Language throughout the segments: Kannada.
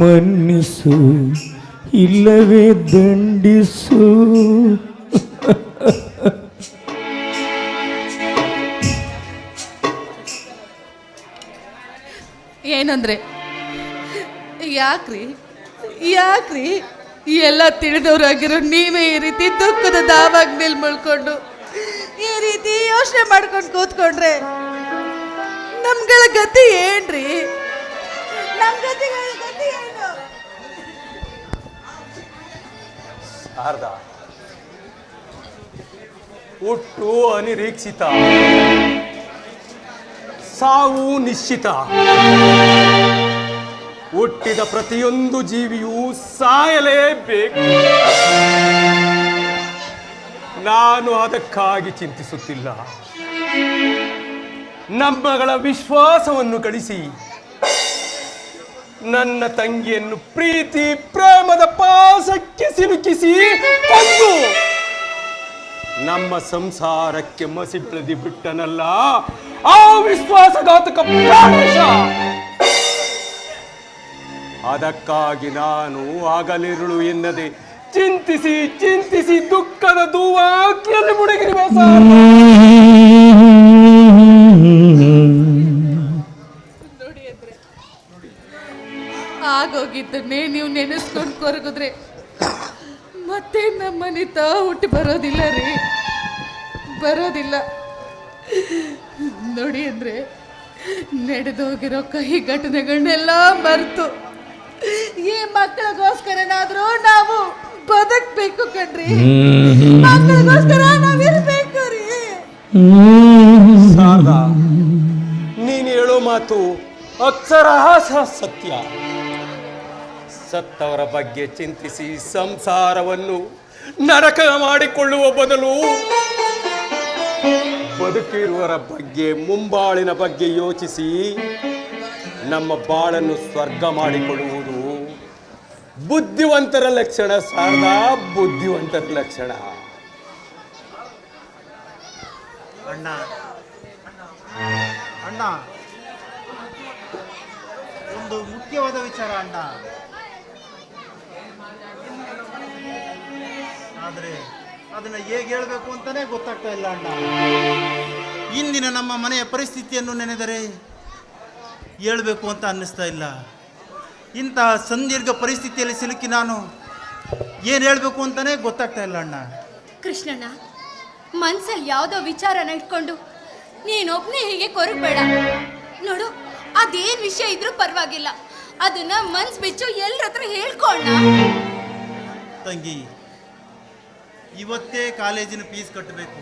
ಮನ್ನಿಸು, ಇಲ್ಲವೇ ದಂಡಿಸು. ಏನಂದ್ರೆ, ಯಾಕ್ರಿ ಯಾಕ್ರಿ, ಎಲ್ಲ ತಿಳಿದವರಾಗಿರೋ ನೀವೇ ಈ ರೀತಿ ದುಃಖದ ದಾವಾಗ್ನಲ್ಲಿ ಮುಳ್ಕೊಂಡು, ಈ ರೀತಿ ಯೋಚನೆ ಮಾಡ್ಕೊಂಡು ಕೂತ್ಕೊಂಡ್ರೆ? ನಮ್ಗಳ ಗತಿ ಏನ್ರಿ? ನಮ್ ಗತಿಗಳ ಗತಿ ಏನು? ಶಾರದ ಹುಟ್ಟು ಅನಿರೀಕ್ಷಿತ. ಸಾವು ನಿಶ್ಚಿತ. ಹುಟ್ಟಿದ ಪ್ರತಿಯೊಂದು ಜೀವಿಯೂ ಸಾಯಲೇಬೇಕು. ನಾನು ಅದಕ್ಕಾಗಿ ಚಿಂತಿಸುತ್ತಿಲ್ಲ. ನಮ್ಮಗಳ ವಿಶ್ವಾಸವನ್ನು ಗಳಿಸಿ ನನ್ನ ತಂಗಿಯನ್ನು ಪ್ರೀತಿ, ಪ್ರೇಮದ ಪಾಸಕ್ಕೆ ಸಿಲುಕಿಸಿ ಕೊಂದು ನಮ್ಮ ಸಂಸಾರಕ್ಕೆ ಮಸಿ ಬೆಳೆದಿ ಬಿಟ್ಟನಲ್ಲ, ಆ ವಿಶ್ವಾಸಘಾತಕ ಪ್ರಾಣೇಶ. ಅದಕ್ಕಾಗಿ ನಾನು ಆಗಲಿರುಳು ಎನ್ನದೆ ಚಿಂತಿಸಿ ಚಿಂತಿಸಿ ದುಃಖದ ದೂವಾಕಿಯಲ್ಲಿ ಮುಳುಗಿರುವೆ ಸಾರ್. ಆಗೋಗಿದ್ದನ್ನೇ ನೀವು ನೆನೆಸ್ಕೊಂಡು ಕೊರಗಿದ್ರೆ ಮತ್ತೆ ನಮ್ಮನೆ ತಾ ಹುಟ್ಟಿ ಬರೋದಿಲ್ಲ ರೀ. ಬರೋದಿಲ್ಲ. ನೋಡಿ ಅಂದ್ರೆ ನಡೆದೋಗಿರೋ ಕಹಿ ಘಟನೆಗಳನ್ನೆಲ್ಲ ಮರೆತು. ಈ ಮಕ್ಕಳಿಗೋಸ್ಕರನಾದ್ರೂ ನಾವು ಬದುಕ್ಬೇಕು ಕಣ್ರಿ. ಮಕ್ಕಳಿಗೋಸ್ಕರ ನಾವಿರ್ಬೇಕು ರೀ. ನೀನು ಹೇಳೋ ಮಾತು ಅಕ್ಷರಹಾಸ ಸತ್ಯ. ಸತ್ತವರ ಬಗ್ಗೆ ಚಿಂತಿಸಿ ಸಂಸಾರವನ್ನು ನರಕ ಮಾಡಿಕೊಳ್ಳುವ ಬದಲು ಬದುಕಿರುವರ ಬಗ್ಗೆ, ಮುಂಬಾಳಿನ ಬಗ್ಗೆ ಯೋಚಿಸಿ ನಮ್ಮ ಬಾಳನ್ನು ಸ್ವರ್ಗ ಮಾಡಿಕೊಳ್ಳುವುದು ಬುದ್ಧಿವಂತರ ಲಕ್ಷಣ ಸಾರದಾ ಬುದ್ಧಿವಂತರ ಲಕ್ಷಣ. ಅಣ್ಣ. ಅಣ್ಣ. ಒಂದು ಮುಖ್ಯವಾದ ವಿಚಾರ ಅಣ್ಣ. ಆದರೆ ಅದನ್ನು ಹೇಗೆ ಹೇಳಬೇಕು ಅಂತಲೇ ಗೊತ್ತಾಗ್ತಾ ಇಲ್ಲ ಅಣ್ಣ. ಇಂದಿನ ನಮ್ಮ ಮನೆಯ ಪರಿಸ್ಥಿತಿಯನ್ನು ನೆನೆದರೆ ಹೇಳಬೇಕು ಅಂತ ಅನ್ನಿಸ್ತಾ ಇಲ್ಲ. ಇಂತಹ ಸಂದೀರ್ಘ ಪರಿಸ್ಥಿತಿಯಲ್ಲಿ ಸಿಲುಕಿ ನಾನು ಏನು ಹೇಳಬೇಕು ಅಂತಲೇ ಗೊತ್ತಾಗ್ತಾ ಇಲ್ಲ ಅಣ್ಣ. ಕೃಷ್ಣಣ್ಣ ಮನ್ಸಲ್ಲಿ ಯಾವುದೋ ವಿಚಾರನ ಇಟ್ಕೊಂಡು ನೀನೊಬ್ನೇ ಹೀಗೆ ಕೊರಗಬೇಡ ನೋಡು ಅದೇನ್ ವಿಷಯ ಇದ್ರೂ ಪರವಾಗಿಲ್ಲ. ಅದನ್ನ ಮನ್ಸ್ ಬಿಚ್ಚು ಎಲ್ರ ಹತ್ರ ಹೇಳ್ಕೊಂಡ ತಂಗಿ ಇವತ್ತೇ ಕಾಲೇಜಿನ ಫೀಸ್ ಕಟ್ಟಬೇಕು.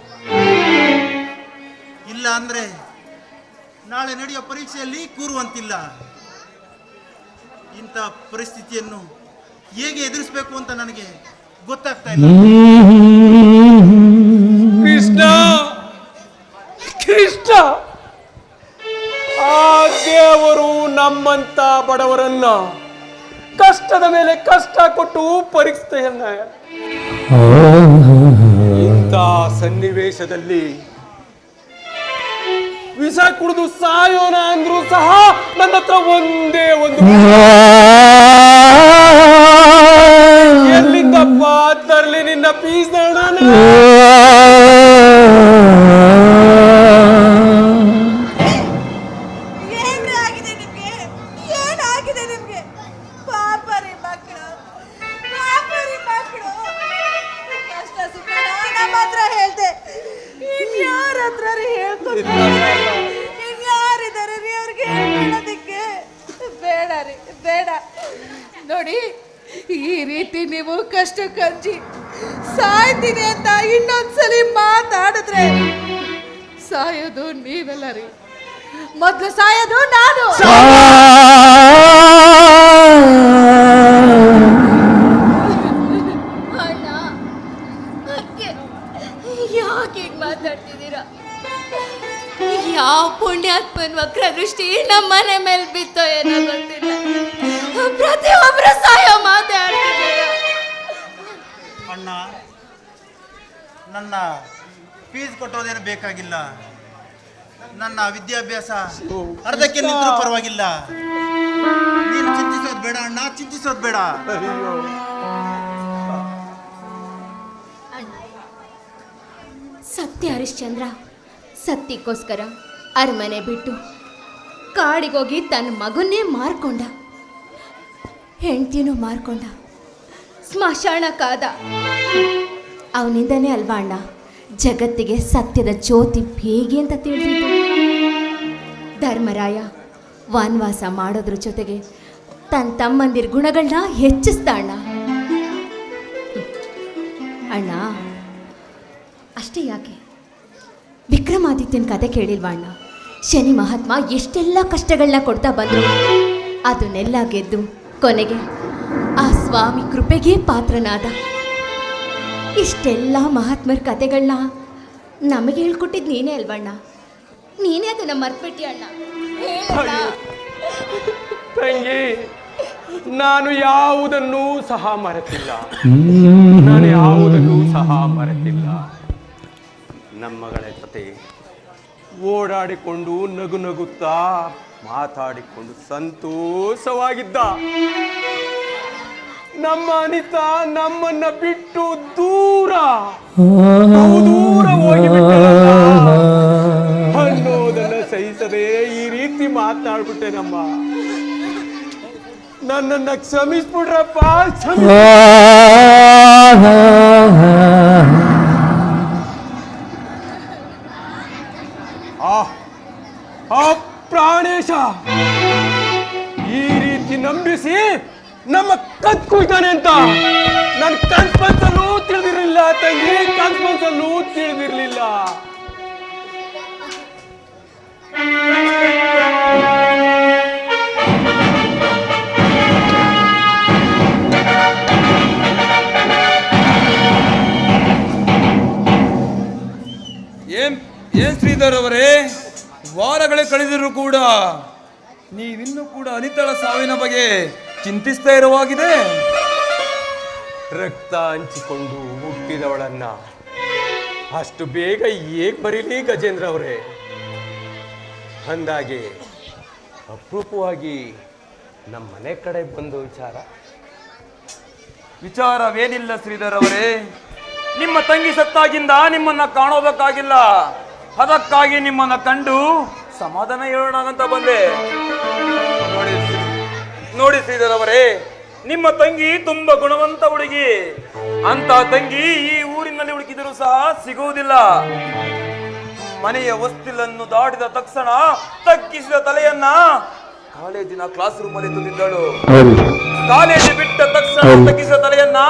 ಇಲ್ಲ ಅಂದ್ರೆ ನಾಳೆ ನಡೆಯೋ ಪರೀಕ್ಷೆಯಲ್ಲಿ ಕೂರುವಂತಿಲ್ಲ. ಇಂಥ ಪರಿಸ್ಥಿತಿಯನ್ನು ಹೇಗೆ ಎದುರಿಸಬೇಕು ಅಂತ ನನಗೆ ಗೊತ್ತಾಗ್ತಾ ಇಲ್ಲ. ಕೃಷ್ಣ! ಕೃಷ್ಣ! ಆ ದೇವರು ನಮ್ಮಂತ ಬಡವರನ್ನ ಕಷ್ಟದ ಮೇಲೆ ಕಷ್ಟ ಕೊಟ್ಟು ಪರೀಕ್ಷೆಯನ್ನ ಇಂಥ ಸನ್ನಿವೇಶದಲ್ಲಿ ವಿಷ ಕುಡಿದು ಸಾಯೋಣ ಅಂದ್ರೂ ಸಹ ನನ್ನ ಹತ್ರ ಒಂದೇ ಒಂದು ಎಲ್ಲಿಂದಪ್ಪ ತರ್ಲಿ ನಿನ್ನ ಪೀಸ್ ಏನ್ರಿ ಕಷ್ಟ ಕಂಜಿ ಸಾಯ್ತೀನಿ ಅಂತ ಇನ್ನೊಂದ್ಸಲಿ ಮಾತಾಡಿದ್ರೆ ಸಾಯೋದು ನೀವೆಲ್ಲ ರೀ. ಮೊದ್ಲು ಸಾಯೋದು ನಾನು. ಯಾವ ಪುಣ್ಯಾತ್ಮನ್ ವಕ್ರ ದೃಷ್ಟಿ ನಮ್ಮನೆ ಮೇಲೆ ಬಿತ್ತೋ ಏನೋ ಗೊತ್ತಿಲ್ಲ. ಪ್ರತಿಯೊಬ್ಬರು ಸಾಯೋ ಮಾತಾಡ್ತಿದ್ದೀರಾ ಅಣ್ಣ, ನನ್ನ ಫೀಸ್ ಕೊಟ್ಟೋದೇನು ಬೇಕಾಗಿಲ್ಲ. ನನ್ನ ವಿದ್ಯಾಭ್ಯಾಸ ಅರ್ಧಕ್ಕೆ ನಿಂತರೂ ಪರವಾಗಿಲ್ಲ. ನೀನು ಚಿಂತಿಸೋದು ಬೇಡ ಅಣ್ಣ, ಚಿಂತಿಸೋದು ಬೇಡ. ಸತ್ಯ ಹರಿಶ್ಚಂದ್ರ ಸತ್ಯಕ್ಕೋಸ್ಕರ ಅರಮನೆ ಬಿಟ್ಟು ಕಾಡಿಗೋಗಿ ತನ್ನ ಮಗನ್ನೇ ಮಾರ್ಕೊಂಡ, ಹೆಂಡ್ತಿನೂ ಮಾರ್ಕೊಂಡ. ಸ್ಮಶಾನಕ್ಕಾದ. ಅವನಿಂದನೇ ಅಲ್ವಾ ಅಣ್ಣ? ಜಗತ್ತಿಗೆ ಸತ್ಯದ ಜ್ಯೋತಿ ಹೇಗೆ ಅಂತ ತಿಳಿದಿದ್ದು ಧರ್ಮರಾಯ, ವನವಾಸ ಮಾಡೋದ್ರ ಜೊತೆಗೆ ತನ್ನ ತಮ್ಮಂದಿರ ಗುಣಗಳನ್ನ ಹೆಚ್ಚಿಸ್ತಾ ಅಣ್ಣ. ಅಣ್ಣ, ಅಷ್ಟೇ ಯಾಕೆ? ವಿಕ್ರಮಾದಿತ್ಯನ ಕತೆ ಕೇಳಿಲ್ವಾ ಅಣ್ಣ? ಶನಿ ಮಹಾತ್ಮ ಎಷ್ಟೆಲ್ಲ ಕಷ್ಟಗಳನ್ನ ಕೊಡ್ತಾ ಬಂದರು. ಅದನ್ನೆಲ್ಲ ಗೆದ್ದು ಕೊನೆಗೆ ಆ ಸ್ವಾಮಿ ಕೃಪೆಗೆ ಪಾತ್ರನಾದ. ಇಷ್ಟೆಲ್ಲ ಮಹಾತ್ಮರ ಕತೆಗಳನ್ನ ನಮಗೆ ಹೇಳ್ಕೊಟ್ಟಿದ್ದು ನೀನೇ ಅಲ್ವಣ್ಣ? ನೀನೇ ಅದನ್ನ ಮರ್ತ್ಬಿಟ್ಟಿ ಅಣ್ಣ. ತಂಗಿ ನಾನು ಯಾವುದನ್ನೂ ಸಹ ಮರೆತಿಲ್ಲ. ನಾನು ಯಾವುದನ್ನೂ ಸಹ ಮರೆತಿಲ್ಲ. ನಮ್ಮಗಳ ಜೊತೆ ಓಡಾಡಿಕೊಂಡು ನಗು ನಗುತ್ತಾ ಮಾತಾಡಿಕೊಂಡು ಸಂತೋಷವಾಗಿದ್ದ. ನಮ್ಮ ಅನಿತಾ ನಮ್ಮನ್ನ ಬಿಟ್ಟು ದೂರ. ದೂರ ಹೋಗಿಬಿಟ್ಟಳಲ್ಲ ಅನ್ನೋದನ್ನ ಸಹಿಸದೆ ಈ ರೀತಿ ಮಾತನಾಡ್ಬಿಟ್ಟೆ ನಮ್ಮ. ನನ್ನನ್ನ ಕ್ಷಮಿಸ್ಬಿಡ್ರಪ್ಪ ಕ್ಷಮಿ ಆ ಆ ಪ್ರಾಣೇಶ. ಈ ರೀತಿ ನಂಬಿಸಿ ನಮ್ಮ ಕತ್ಕೊಳ್ತಾನೆ ಅಂತ. ನನ್ನ ಕನ್ಸ್ಪನ್ಸಲ್ಲೂ ತಿಳಿದಿರಲಿಲ್ಲ ತಂಗಿ ಕನ್ಸ್ಪನ್ಸಲ್ಲೂ ತಿಳಿದಿರಲಿಲ್ಲ. ಏನ್ ಏನ್ ಶ್ರೀಧರ್ ಅವರೇ? ವಾರಗಳೇ ಕಳೆದಿರು ಕೂಡ. ನೀವಿನ್ನೂ ಕೂಡ ಅನಿತಳ ಸಾವಿನ ಬಗ್ಗೆ ಚಿಂತಿಸ್ತಾ ಇರುವಾಗಿದೆ. ರಕ್ತ ಹಂಚಿಕೊಂಡು ಹುಟ್ಟಿದವಳನ್ನ. ಅಷ್ಟು ಬೇಗ ಏಕ್ ಬರೀಲಿ ಗಜೇಂದ್ರ ಅವರೇ? ಅಂದಾಗೆ ಅಪರೂಪವಾಗಿ ನಮ್ಮ ಮನೆ ಕಡೆ ಬಂದು ವಿಚಾರ. ವಿಚಾರವೇನಿಲ್ಲ ಶ್ರೀಧರ್ ಅವರೇ. ನಿಮ್ಮ ತಂಗಿ ಸತ್ತಾಗಿಂದ ನಿಮ್ಮನ್ನ ಕಾಣೋದಕ್ಕಾಗಿಲ್ಲ. ಅದಕ್ಕಾಗಿ ನಿಮ್ಮನ್ನ ಕಂಡು ಸಮಾಧಾನ ಹೇಳೋಣ ಅಂತ ಬಂದೆ. ನೋಡಿ ಶ್ರೀಧರವರೇ ನಿಮ್ಮ ತಂಗಿ ತುಂಬಾ ಗುಣವಂತ ಹುಡುಗಿ. ಅಂತ ತಂಗಿ ಈ ಊರಿನಲ್ಲಿ ಹುಡುಕಿದರೂ ಸಹ ಸಿಗುವುದಿಲ್ಲ. ಮನೆಯ ವಸ್ತಿಲನ್ನು ದಾಟಿದ ತಕ್ಷಣ ತಗ್ಗಿಸಿದ ತಲೆಯನ್ನ ಕಾಲೇಜಿನ ಕ್ಲಾಸ್ ರೂಮ್ ಅಲ್ಲಿ ತುಂಬಿದ್ದಳು. ಕಾಲೇಜು ಬಿಟ್ಟ ತಕ್ಷಣ ತಗ್ಗಿಸಿದ ತಲೆಯನ್ನ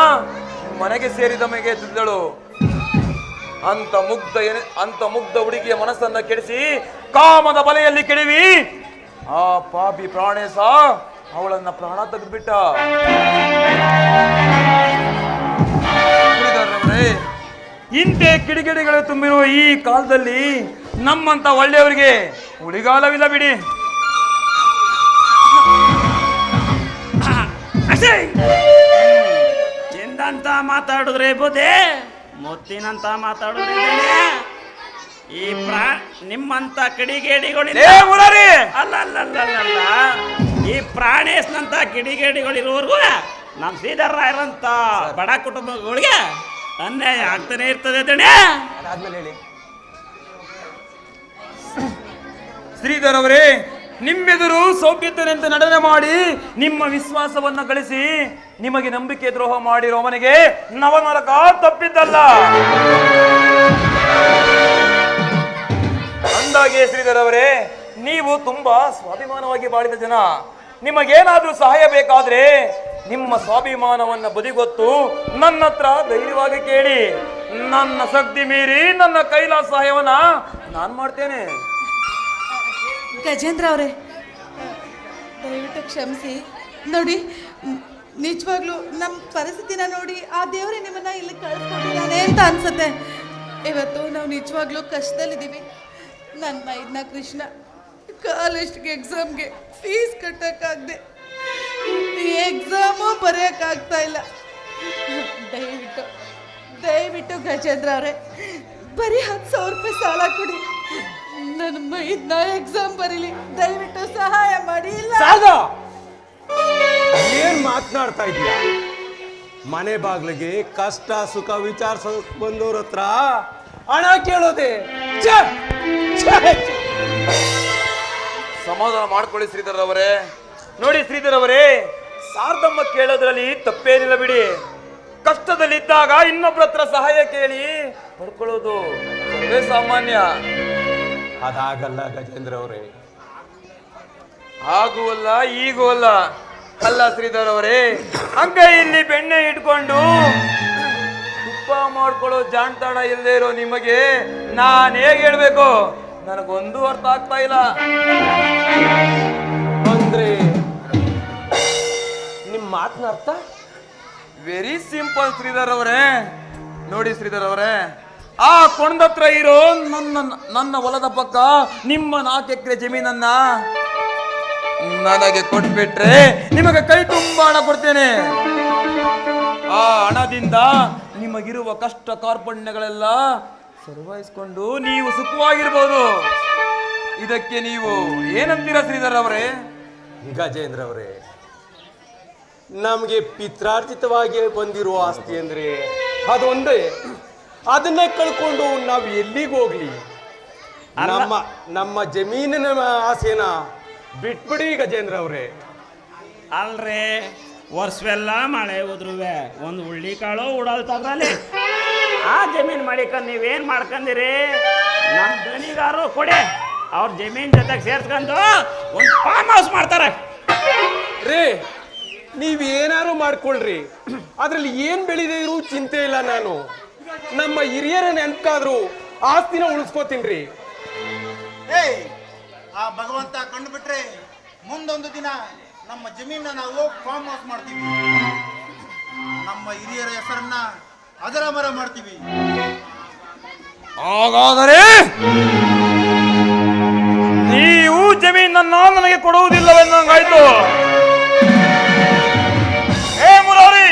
ಮನೆಗೆ ಸೇರಿದ ಮೇಲೆ ತಿದ್ದಳು ಅಂತ ಮುಗ್ಧ ಅಂತ ಮುಗ್ಧ ಹುಡುಗಿಯ ಮನಸ್ಸನ್ನ ಕೆಡಿಸಿ ಕಾಮದ ಬಲೆಯಲ್ಲಿ ಕೆಡವಿ ಆ ಪಾಪಿ ಪ್ರಾಣೇಶ ಅವಳನ್ನ ಪ್ರಾಣ ತೆಗೆದ್ಬಿಟ್ಟ. ಇಂತೆ ಕಿಡಿಗೇಡಿಗಳು ತುಂಬಿರುವ ಈ ಕಾಲದಲ್ಲಿ ನಮ್ಮಂತ ಒಳ್ಳೆಯವರಿಗೆ ಉಳಿಗಾಲವಿಲ್ಲ ಬಿಡಿ. ಎಂದಂತ ಮಾತಾಡಿದ್ರೆ ಬುದ್ಧಿ ಮುತ್ತಿನಂತ ಮಾತಾಡಿದ್ರೆ? ಈ ಪ್ರಾ ನಿಮ್ಮಂತ ಅಲ್ಲ ಅಲ್ಲ ಅಲ್ಲ ಅಲ್ಲ ಅಲ್ಲ ಈ ಪ್ರಾಣೇಶ್ನಂತ ಕಿಡಿಗೇಡಿಗಳಿರೋರ್ಗು ನಮ್ಮ ಶ್ರೀಧರ್ರಾಯರಂತ ಬಡ ಕುಟುಂಬಗಳಿಗೆ ಅನ್ಯಾಯ ಆಗ್ತಾನೆ ಇರ್ತದೆ ದಣೆ ಅದಾದ್ಮೇಲೆ ಹೇಳಿ. ಶ್ರೀಧರ್ ಅವರೇ ನಿಮ್ಮೆದುರು ಸೌಭ್ಯತನೆಂತ ನಡನೆ ಮಾಡಿ ನಿಮ್ಮ ವಿಶ್ವಾಸವನ್ನ ಗಳಿಸಿ ನಿಮಗೆ ನಂಬಿಕೆ ದ್ರೋಹ ಮಾಡಿರೋ ಅವನಿಗೆ ನವನರಕ ತಪ್ಪಿದ್ದಲ್ಲ. ಅಂದಾಗೆ ಶ್ರೀಧರ್ ಅವರೇ ನೀವು ತುಂಬಾ ಸ್ವಾಭಿಮಾನವಾಗಿ ಬಾಳಿದ ಜನ. ನಿಮಗೇನಾದ್ರೂ ಸಹಾಯ ಬೇಕಾದ್ರೆ ನಿಮ್ಮ ಸ್ವಾಭಿಮಾನವನ್ನ ಬದಿಗೊತ್ತು ನನ್ನ ಹತ್ರ ಧೈರ್ಯವಾಗಿ ಕೇಳಿ. ನನ್ನ ಶಕ್ತಿ ಮೀರಿ ನನ್ನ ಕೈಲಾಸ ಸಹಾಯವನ್ನ ನಾನು ಮಾಡ್ತೇನೆ. ಗಜೇಂದ್ರ ಅವರೇ, ದಯವಿಟ್ಟು ಕ್ಷಮಿಸಿ. ನೋಡಿ ನಿಜವಾಗ್ಲೂ ನಮ್ಮ ಪರಿಸ್ಥಿತಿನ ನೋಡಿ ಆ ದೇವರೇ ನಿಮ್ಮನ್ನ ಇಲ್ಲಿ ಕಳ್ಸ್ಕೊಂಡಿದ್ದಾನೆ ಅಂತ ಅನ್ಸುತ್ತೆ. ಇವತ್ತು ನಾವು ನಿಜವಾಗ್ಲೂ ಕಷ್ಟದಲ್ಲಿದ್ದೀವಿ. ನನ್ನ ಇದನ್ನ ಕೃಷ್ಣ. ಕಾಲೇಜ್ಗೆ ಎಕ್ಸಾಮ್ಗೆ ಫೀಸ್ ಕಟ್ಟೋಕ್ಕಾಗದೆ. ಎಕ್ಸಾಮು ಬರೆಯೋಕ್ಕಾಗ್ತಾ ಇಲ್ಲ. ದಯವಿಟ್ಟು ದಯವಿಟ್ಟು ಗಜೇಂದ್ರ ಅವರೇ, ಬರೀ ಹತ್ತು ಸಾವಿರ ರೂಪಾಯಿ ಸಾಲ ಕೊಡಿ. ನನ್ನ ಮೈದ್ನ ಎಕ್ಸಾಮ್ ಬರೀಲಿ. ದಯವಿಟ್ಟು ಸಹಾಯ ಮಾಡಿ, ಇಲ್ಲ. ಏನು ಏನ್ ಮಾತನಾಡ್ತಾ ಇದೀಯ ಮನೆ ಬಾಗ್ಲಿಗೆ ಕಷ್ಟ, ಸುಖ ವಿಚಾರಿಸ ಬಂದವ್ರ ಹತ್ರ ಹಣ ಕೇಳೋದೆ! ಸಮಾಧಾನ ಮಾಡ್ಕೊಳ್ಳಿ ಶ್ರೀಧರ್ ಅವರೇ. ನೋಡಿ ಶ್ರೀಧರ್ ಅವರೇ ಸಾರ್ದಮ್ಮ ಕೇಳೋದ್ರಲ್ಲಿ ತಪ್ಪೇನಿಲ್ಲ ಬಿಡಿ. ಕಷ್ಟದಲ್ಲಿದ್ದಾಗ ಇನ್ನೊಬ್ಬರ ಹತ್ರ ಸಹಾಯ ಕೇಳಿ ಪಡ್ಕೊಳ್ಳೋದು ಸರ್ವೇ ಸಾಮಾನ್ಯ. ಅದಾಗಲ್ಲ ಗಜೇಂದ್ರ ಅವರೇ. ಹಾಗೂ ಅಲ್ಲ ಈಗೂ ಅಲ್ಲ. ಅಲ್ಲ ಶ್ರೀಧರ್ ಅವರೇ ಅಂಗೈಯಲ್ಲಿ ಬೆಣ್ಣೆ ಇಟ್ಕೊಂಡು ತುಪ್ಪ ಮಾಡ್ಕೊಳ್ಳೋ ಜಾಣ್ತಾಣ ಇಲ್ಲದೆ ಇರೋ ನಿಮಗೆ ನಾನು ಹೇಗೆ ಹೇಳ್ಬೇಕು? ನನಗೊಂದು ಅರ್ಥ ಆಗ್ತಾ ಇಲ್ಲ. ಅಂದ್ರೆ ನಿಮ್ ಮಾತಿನ ಅರ್ಥ? ವೆರಿ ಸಿಂಪಲ್ ಶ್ರೀಧರ್ ಅವರೇ. ನೋಡಿ ಶ್ರೀಧರ್ ಅವರೇ, ಆ ಕೊಂಡತ್ರ ಇರೋ ನನ್ನ ನನ್ನ ಹೊಲದ ಪಕ್ಕ ನಿಮ್ಮ ನಾಲ್ಕು ಎಕರೆ ಜಮೀನನ್ನ ನನಗೆ ಕೊಟ್ಬಿಟ್ರೆ ನಿಮಗೆ ಕೈ ತುಂಬ ಹಣ ಕೊಡ್ತೇನೆ. ಆ ಹಣದಿಂದ ನಿಮಗಿರುವ ಕಷ್ಟ ಕಾರ್ಪಣ್ಯಗಳೆಲ್ಲ ಸರ್ವಾಯಿಸ್ಕೊಂಡು ನೀವು ಸುಖವಾಗಿರ್ಬೋದು. ಇದಕ್ಕೆ ನೀವು ಏನಂತೀರಾ ಶ್ರೀಧರ್ ಅವರೇ? ಗಜೇಂದ್ರ ಅವರೇ ನಮಗೆ ಪಿತ್ರಾರ್ಜಿತವಾಗಿ ಬಂದಿರುವ ಆಸ್ತಿ ಅಂದ್ರೆ ಅದೊಂದೇ. ಅದನ್ನೇ ಕಳ್ಕೊಂಡು ನಾವು ಎಲ್ಲಿಗೆ ಹೋಗ್ಲಿ? ನಮ್ಮ ನಮ್ಮ ಜಮೀನಿನ ಆಸೆನ ಬಿಟ್ಬಿಡಿ ಗಜೇಂದ್ರ ಅವರೇ. ಅಲ್ರೇ ವರ್ಷವೆಲ್ಲ ಮಳೆ ಹೋದ್ರುವೆ ಒಂದು ಹುಳ್ಳಿ ಕಾಳು ಉಡಲ್ತದ್ರಲ್ಲಿ ಆ ಜಮೀನ್ ಮಾಡಿಕೊಂಡು ನೀವೇನು ಮಾಡ್ಕೊಂಡಿರಿ ನಮ್ಮ ದನಿಗಾರು ಕೊಡಿ. ಅವ್ರ ಜಮೀನ್ ಜೊತೆಗೆ ಸೇರ್ಸ್ಕೊಂಡು ಒಂದು ಫಾರ್ಮ್ ಹೌಸ್ ಮಾಡ್ತಾರೆ. ರೀ ನೀವು ಏನಾರು ಮಾಡ್ಕೊಳ್ರಿ. ಅದ್ರಲ್ಲಿ ಏನ್ ಬೆಳಿದೆ ಇರು ಚಿಂತೆ ಇಲ್ಲ ನಾನು. ನಮ್ಮ ಹಿರಿಯರ ನೆನ್ಕಾದ್ರು ಆಸ್ತಿನ ಉಳಿಸ್ಕೋತೀನ್ರಿ ಏಯ್ ಆ ಭಗವಂತ ಕಂಡುಬಿಟ್ರೆ ಮುಂದೊಂದು ದಿನ ನಮ್ಮ ಜಮೀನ ನಾವು ಫಾರ್ಮ್ ಹೌಸ್ ಮಾಡ್ತೀವಿ. ನಮ್ಮ ಹಿರಿಯರ ಹೆಸರನ್ನ ಅದರ ಮರ ಮಾಡ್ತೀವಿ. ಹಾಗಾದರೆ ನೀವು ಜಮೀನನ್ನ ನನಗೆ ಕೊಡುವುದಿಲ್ಲವೆಂದಂಗಾಯ್ತು ಏ ಮುರಾರಿ,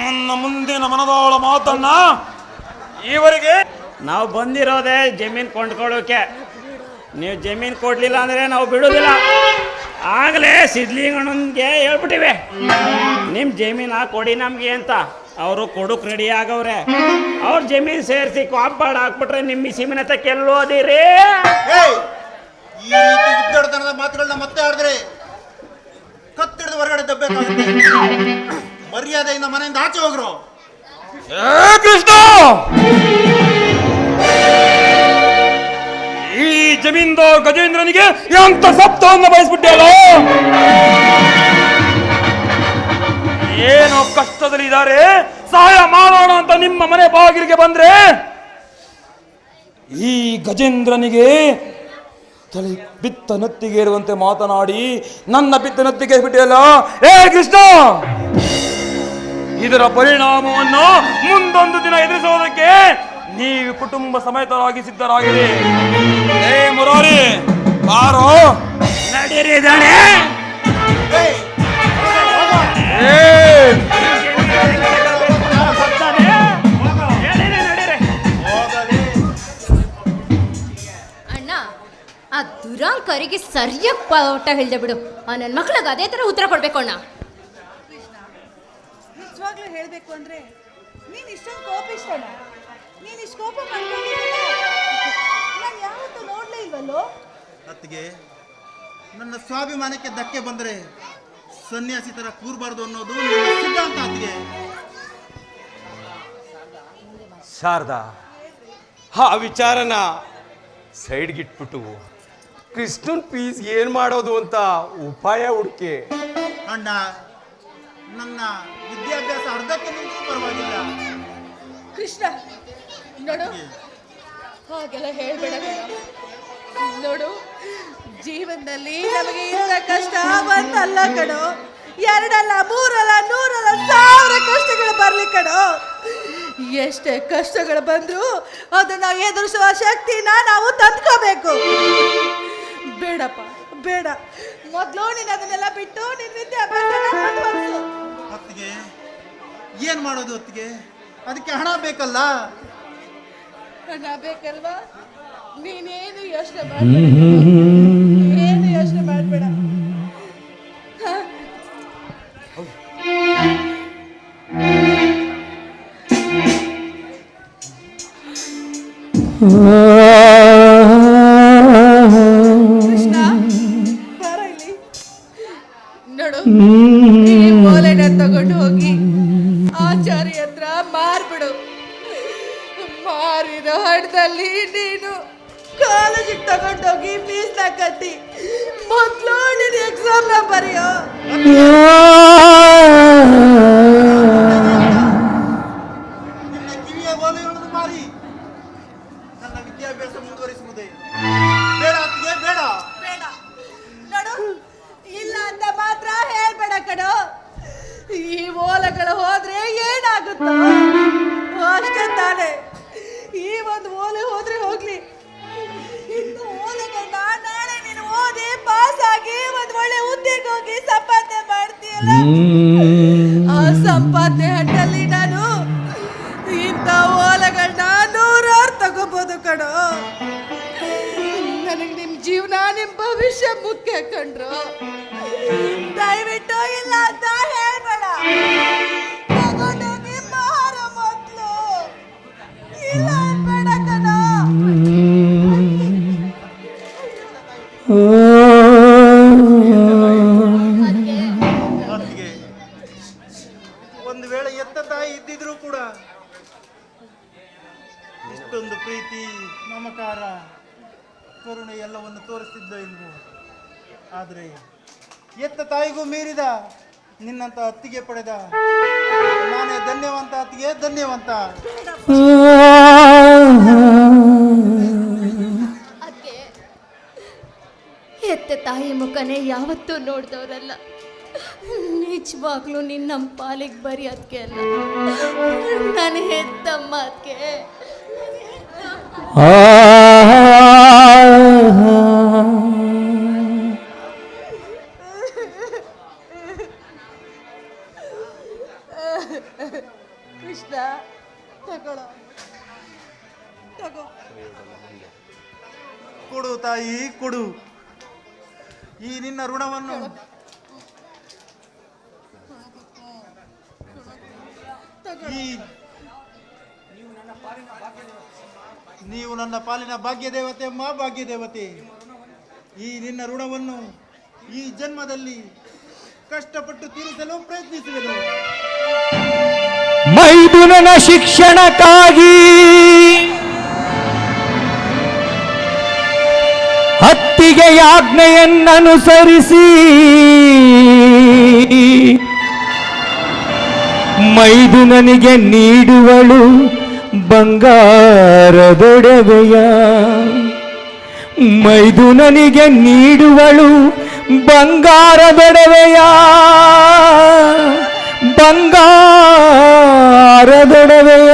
ನನ್ನ ಮುಂದಿನ ಮನದಾಳ ಮಾತನ್ನ ಈವರೆಗೆ ನಾವು ಬಂದಿರೋದೆ ಜಮೀನ್ ಕೊಂಡ್ಕೊಳ್ಳೋಕೆ. ನೀವು ಜಮೀನ್ ಕೊಡ್ಲಿಲ್ಲ ಅಂದ್ರೆ ನಾವು ಬಿಡೋದಿಲ್ಲ ಆಗಲೇ ಸಿದ್ಲಿಂಗಣ್ಣನಿಗೆ ಹೇಳ್ಬಿಟ್ಟಿವೆ. ನಿಮ್ಮ ಜಮೀನು ಕೊಡಿ ನಮಗೆ ಅಂತ. ಅವರು ಕೊಡಕ್ ರೆಡಿ ಆಗವ್ರೆ. ಅವ್ರ ಜಮೀನ್ ಸೇರಿಸಿ ಕಾಂಪೌಂಡ್ ಹಾಕ್ಬಿಟ್ರೆ ನಿಮ್ಮ ಮಿಸಿಮಿನತ ಕೆಲ್ಲೋದಿರಿ ಏಯ್! ಈ ರೀತಿ ಉದ್ದಡತನದ ಮಾತುಗಳನ್ನ ಮತ್ತೆ ಆಡಿದ್ರೆ ಕತ್ತಿಡಿದು ಹೊರಗಡೆ ದಬ್ಬಬೇಕಾಗುತ್ತೆ ಮರ್ಯಾದೆಯಿಂದ ಮನೆಯಿಂದ ಆಚೆ ಹೋಗ್ರು. ಏ ಕೃಷ್ಣ! ಈ ಜಮೀನ್ದಾರ್ ಗಜೇಂದ್ರನಿಗೆ ಎಂತ ಸಪ್ತವನ್ನು ಬಯಸ್ಬಿಟ್ಟಲ್ಲ ಏನೋ ಕಷ್ಟದಲ್ಲಿ ಇದ್ದಾರೆ ಸಹಾಯ ಮಾಡೋಣ ಅಂತ ನಿಮ್ಮ ಮನೆ ಬಾಗಿಲಿಗೆ ಬಂದ್ರೆ? ಈ ಗಜೇಂದ್ರನಿಗೆ ತಲೆ ಬಿತ್ತ ನತ್ತಿಗೆ ಇರುವಂತೆ ಮಾತನಾಡಿ ನನ್ನ ಬಿತ್ತ ನತ್ತಿಗೆ ಬಿಟ್ಟಿಯಲ್ಲ ಏ ಕೃಷ್ಣ! ಇದರ ಪರಿಣಾಮವನ್ನು ಮುಂದೊಂದು ದಿನ ಎದುರಿಸುವುದಕ್ಕೆ ನೀವು ಕುಟುಂಬ ಸಮೇತರಾಗಿ ಸಿದ್ಧರಾಗಿರಿ. ಏ ಮುರಾರಿ ಬಾರೋ. ನಡೀರಿ ದಾಣೆ ಅಣ್ಣ ಆ ದುರಾಂಕರಿಗೆ ಸರಿಯಾಗಿ ಪಾಠ ಹೇಳ್ದೆ ಬಿಡು. ಆ ನನ್ನ ಮಕ್ಳಿಗೆ ಅದೇ ಥರ ಉತ್ತರ ಕೊಡ್ಬೇಕು ಅಣ್ಣ. ನಿಜವಾಗ್ಲೂ ಹೇಳ್ಬೇಕು ಅಂದ್ರೆ ನೀನ್ ಇಷ್ಟೊಂದು ಕೋಪಿಷ್ಟನ ನೀನ್ ಇಷ್ಟು ಕೋಪ ಮಾಡ್ಕೊಂಡಿದ್ದೀಯ ನಾನು ಯಾವತ್ತೂ ನೋಡ್ಲೇ ಇಲ್ವಲ್ಲೋ? ಅತ್ತಿಗೆ ನನ್ನ ಸ್ವಾಭಿಮಾನಕ್ಕೆ ಧಕ್ಕೆ ಬಂದರೆ ಸನ್ಯಾಸಿ ತರ ಕೂರ್ಬಾರ್ದು ಅನ್ನೋದು ನನ್ನ ಸಿದ್ಧಾಂತ ಅತ್ತಿಗೆ. ಶಾರದಾ ಆ ವಿಚಾರನ ಸೈಡ್ಗಿಟ್ಬಿಟ್ಟು ಕೃಷ್ಣನ್ ಪೀಸ್ ಏನ್ ಮಾಡೋದು ಅಂತ ಉಪಾಯ ಹುಡುಕಿ. ಅಣ್ಣ ನನ್ನ ವಿದ್ಯಾಭ್ಯಾಸ ಅರ್ಧಕ್ಕೆ ನಿಂತು ಪರವಾಗಿಲ್ಲ. ಕೃಷ್ಣ ನೋಡು. ಹಾಗೆಲ್ಲ ಹೇಳ್ಬೇಡ. ನೋಡು ಜೀವನದಲ್ಲಿ ನಮಗೆ ಇಂಥ ಕಷ್ಟ ಬಂತಲ್ಲ ಕಣೋ. ಎರಡಲ್ಲ ಮೂರಲ್ಲ ನೂರಲ್ಲ ಸಾವಿರ ಕಷ್ಟಗಳು ಬರ್ಲಿ ಕಣೋ. ಎಷ್ಟೇ ಕಷ್ಟಗಳು ಬಂದ್ರು ಅದನ್ನ ಎದುರಿಸುವ ಶಕ್ತಿನ ನಾವು ತಂದ್ಕೋಬೇಕು. ಬೇಡಪ್ಪ ಬೇಡ. ಮೊದಲು ನೀನು ಅದನ್ನೆಲ್ಲ ಬಿಟ್ಟು ನಿನ್ನ ವಿದ್ಯಾಭ್ಯಾಸ ಏನ್ ಮಾಡೋದು ಹೊತ್ತಿಗೆ? ಅದಕ್ಕೆ ಹಣ ಬೇಕಲ್ಲ? ಹಣ ಬೇಕಲ್ವಾ? ನೀನೇನು ಯೋಚನೆ ಮಾಡಬೇಡ. ಏನು ಯೋಚನೆ ಮಾಡಬೇಡ. ಕೃಷ್ಣ ಭವಿಷ್ಯ ಮುಖ್ಯ ಕಂಡ್ರು ದಯವಿಟ್ಟು ಇಲ್ಲ ಅಂತ ಹೇಳ್ಬೇಡ. ಆದರೆ ಎತ್ತ ತಾಯಿಗೂ ಮೀರಿದ ನಿನ್ನಂತ ಅತ್ತಿಗೆ ಪಡೆದ ನಾನೇ ಧನ್ಯವಂತ ಅತ್ತಿಗೆ ಧನ್ಯವಂತ ಎತ್ತ ತಾಯಿ ಮುಖನೇ ಯಾವತ್ತೂ ನೋಡ್ದವ್ರಲ್ಲ ನಿಜವಾಗ್ಲೂ ನಿನ್ನ ನಮ್ಮ ಪಾಲಿಗೆ ಬರೀ ಅದಕ್ಕೆ ಅಲ್ಲ ನಾನು ಹೆತ್ತಮ್ಮ ಅದಕ್ಕೆ ಕೃಷ್ಣ ತಗೊಳ್ಳೋ. ತಗೋ. ಕೊಡು ತಾಯಿ ಕೊಡು. ಈ ನಿನ್ನ ಋಣವನ್ನು. ಈ ನೀವು ನನ್ನ ಪಾಲಿನ ಭಾಗ್ಯ ದೇವತೆ ಮಾ ಭಾಗ್ಯ ದೇವತೆ ಈ ನಿನ್ನ ಋಣವನ್ನು ಈ ಜನ್ಮದಲ್ಲಿ ಕಷ್ಟಪಟ್ಟು ತೀರಿಸಲು ಪ್ರಯತ್ನಿಸುವೆನು. ಮೈದುನನ ಶಿಕ್ಷಣಕ್ಕಾಗಿ ಹತ್ತಿಗೆ ಆಜ್ಞೆಯನ್ನನುಸರಿಸಿ ಮೈದುನನಿಗೆ ನೀಡುವಳು ಬಂಗಾರದೊಡವೆಯ ಮೈದುನನಿಗೆ ನೀಡುವಳು ಬಂಗಾರ ಬೆಡವೆಯ ಬಂಗಾರ ಬೆಡವೆಯ.